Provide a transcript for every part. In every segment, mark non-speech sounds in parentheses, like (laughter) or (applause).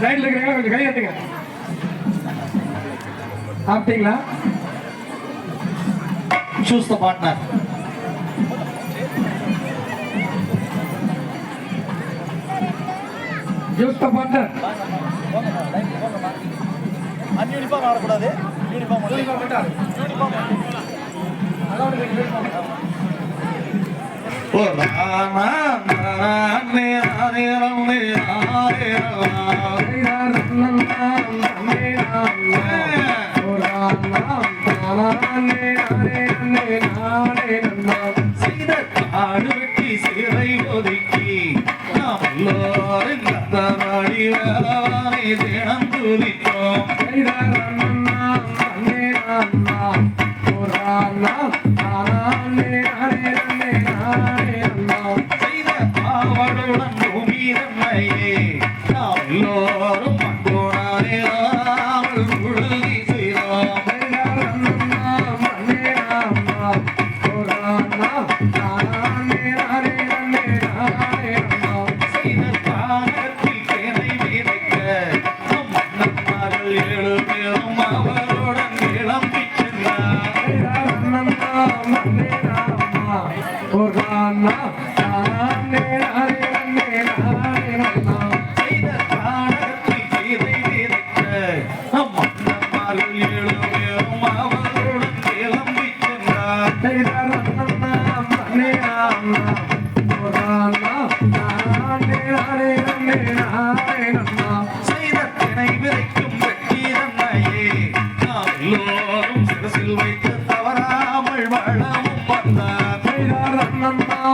சைட்ல இருக்கிறீங்களா கொஞ்சம் கை எடுத்துங்க ஆப்டிங்களா சூஸ் த பார்ட்னர் யூத் பட்டர் யூனிஃபார்ம் ஆடக்கூடாது. யூனிஃபார்ம் யூனிஃபார்ம் ஓ ராமா ராமே ஹரே ராமே ஹரே ராமே ராமே ராமே.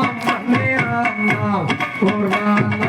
Oh, my God.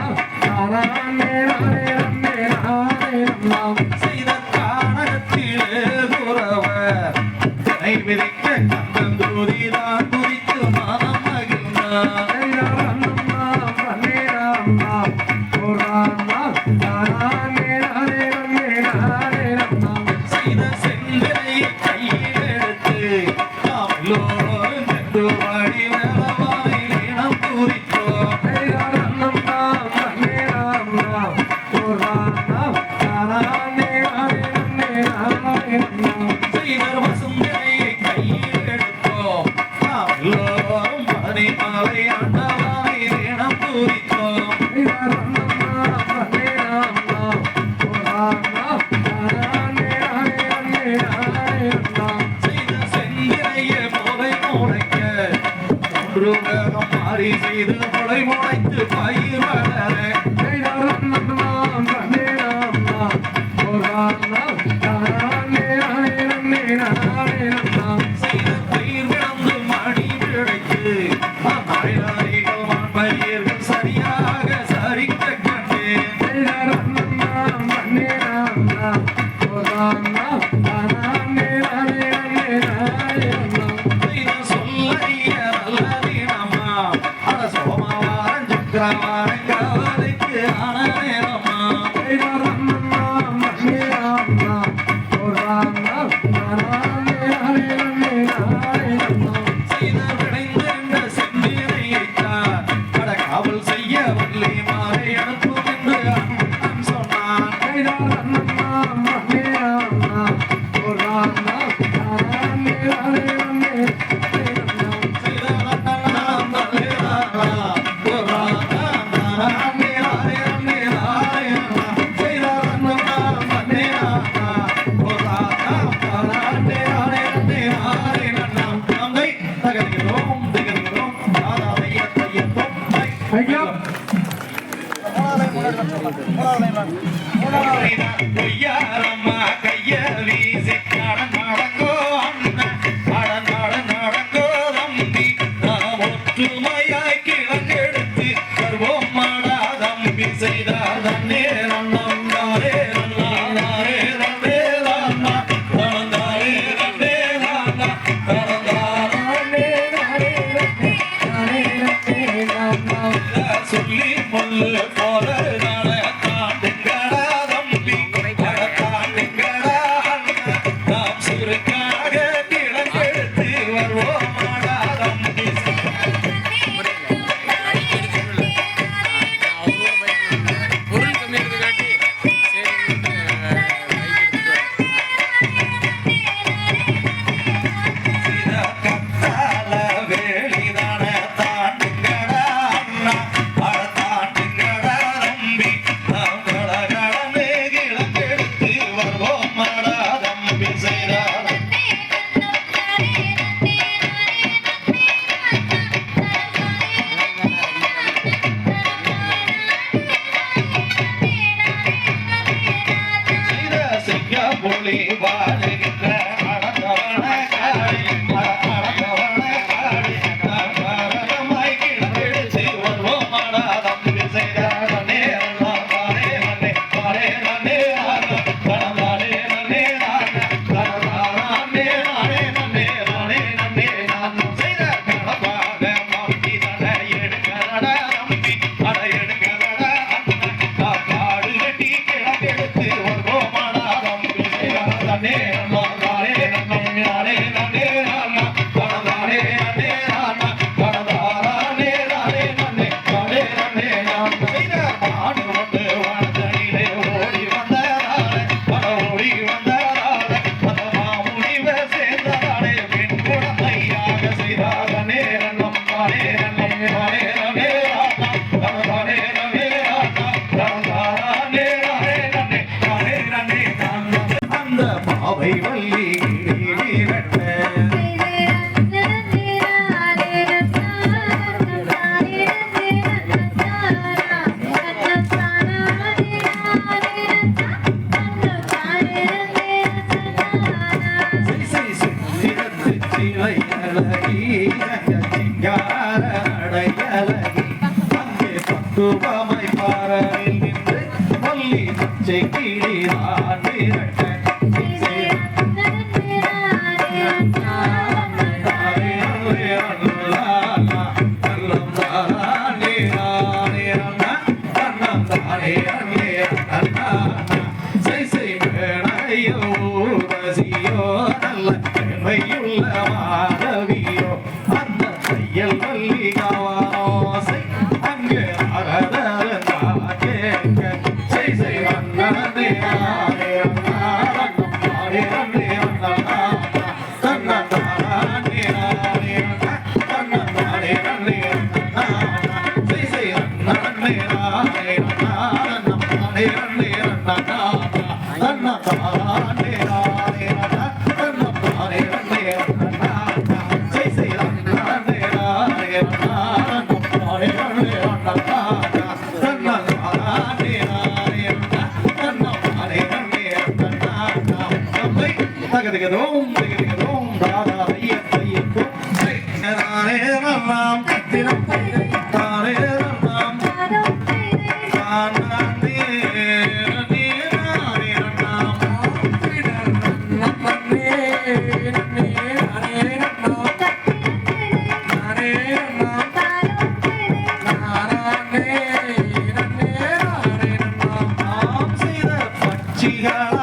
பொய்யாரம்மா கைய வீசி கடன் நடக்கோ அடன் அடன் நடக்கோ தம்பி நாம் ஒற்றுமையாய் கிழக்கெடுத்து வருவோம் மாடா தம்பி செய்தார் தன்னே ரண்ணம் தாரே ரண்ணா தாரே ரண்ணே ரண்ணா தனந்தாரே ரண்ணே ரண்ணா தனந்தாரே ரண்ணே ரண்ணே ரண்ணே ரண்ணே ரண்ணா சொல்லி பொல்லு சிலையலகி சிங்கார அடையலகி அங்கே பக்குவமை ಗಾವಾ Chica.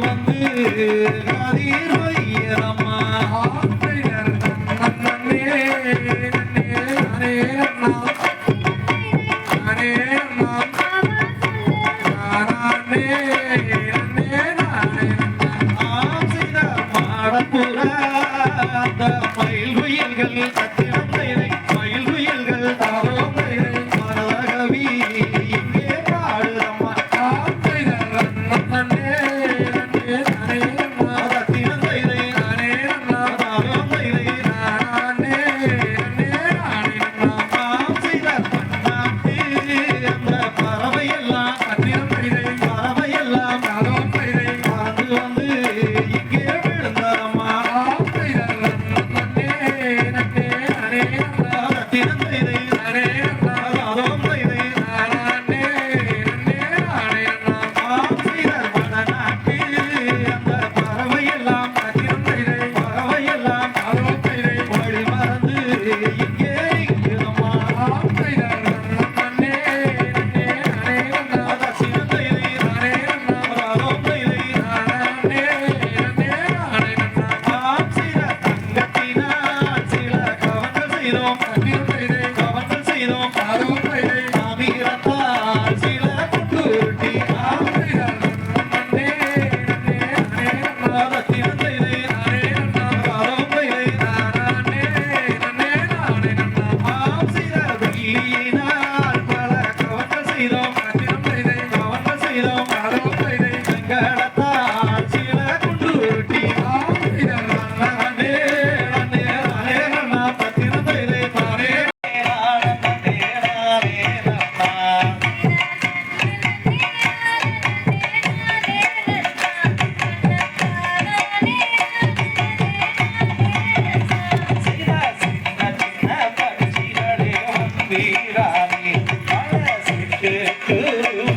வந்து காதீர் வையரம்மா நன்னே குருவிகளே (laughs)